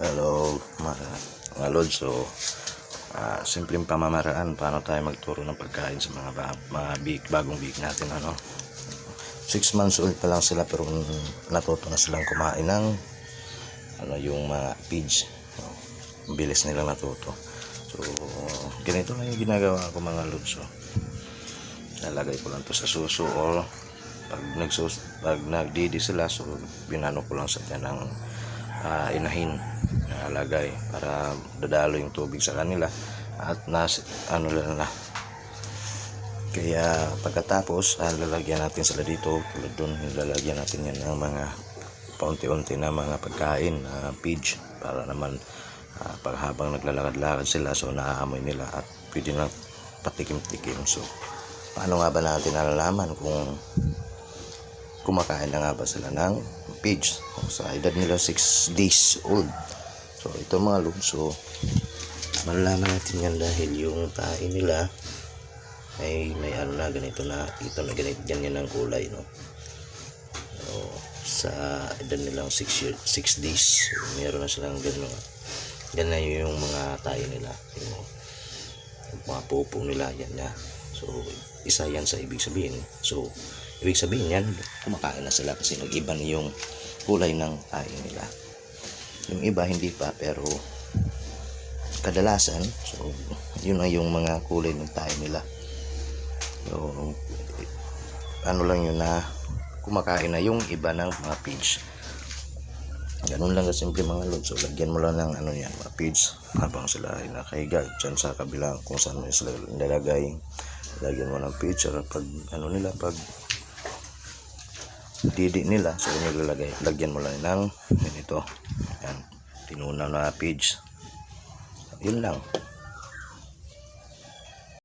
Hello, mga, mga lods. So, ah, simpleng pamamaraan paano tayo magturo ng pagkain sa mga, ba- mga big, bagong big natin. Ano? Six months old pa lang sila pero natuto na silang kumain ng ano, yung mga pigs. So, bilis nilang natuto. So, ganito lang yung ginagawa ko mga lods. So, lalagay ko lang to sa suso or pag nagsus pag nagdidi sila so binano ko lang sa tiyan ng ah, inahin na lagay para dadalo yung tubig sa kanila. At nas ano lang na. Kaya pagkatapos ah, lalagyan natin sila dito. Tulad doon lalagyan natin yan ng mga paunti-unti na mga pagkain na pidge para naman ah, pag habang naglalakad-lakad sila so naaamoy nila at pwede na patikim-tikim. So paano nga ba natin nalalaman kung kumakain na nga ba sila ng page sa edad nila 6 days old. So ito mga loob so malalaman natin yan dahil yung tae nila ay may ano na ganito na ito na ganito ganyan ang kulay no? So, sa edad nilang 6 year, 6 days meron na silang ganun ganyan yung mga tayo nila yung mga pupo nila yan na. So isa yan sa ibig sabihin. So ibig sabihin yan kumakain na sila kasi nag-iba na yung kulay ng tayo nila. Yung iba hindi pa pero kadalasan so yun na yung mga kulay ng tayo nila. So ano lang yun na kumakain na yung iba ng mga pigs. Ganun lang kasimple mga lod so lagyan mo lang ng ano yan mga pigs habang sila ay nakahiga dyan sa kabilang kung saan mo sila nilalagay lagyan mo ng or pag ano nila pag didi nila so yun lalagay. Lagyan mo lang ng ganito. Yan. Tinunaw na pigs yun lang